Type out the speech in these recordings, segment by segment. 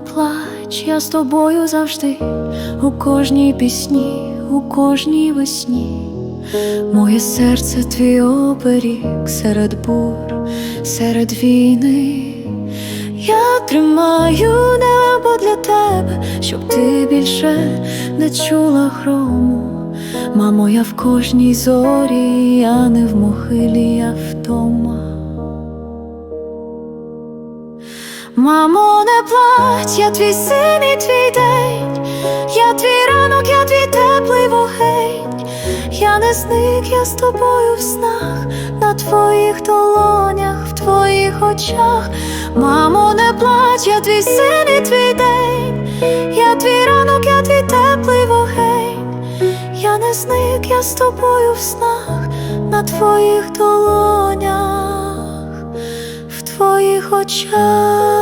плач, я з тобою завжди, у кожній пісні, у кожній весні. Моє серце твій оберіг серед бур, серед війни. Я тримаю небо для тебе, щоб ти більше не чула грому. Мамо, я в кожній зорі, я не в могилі, я вдома. Мамо, не плач, я твій син і твій день, я твій ранок, я твій теплий вогень, я не зник, я з тобою в снах, на твоїх долонях, в твоїх очах. Мамо, не плач, я твій син і твій день, я твій ранок, я твій теплий вогень, я не зник, я з тобою в снах, на твоїх долонях, в твоїх очах.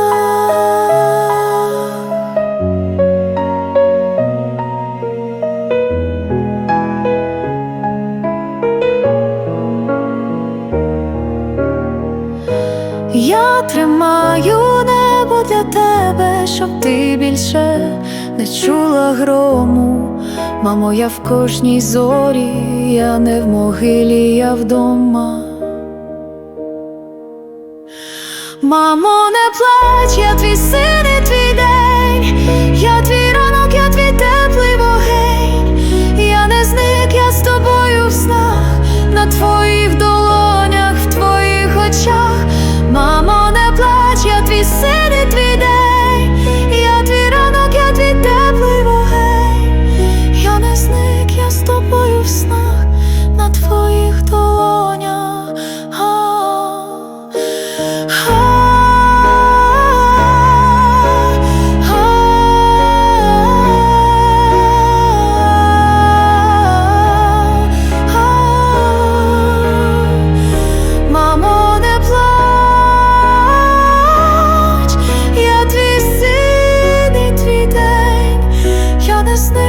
Я тримаю небо для тебе, щоб ти більше не чула грому. Мамо, я в кожній зорі, я не в могилі, я вдома. Мамо, не плач, я твій син just now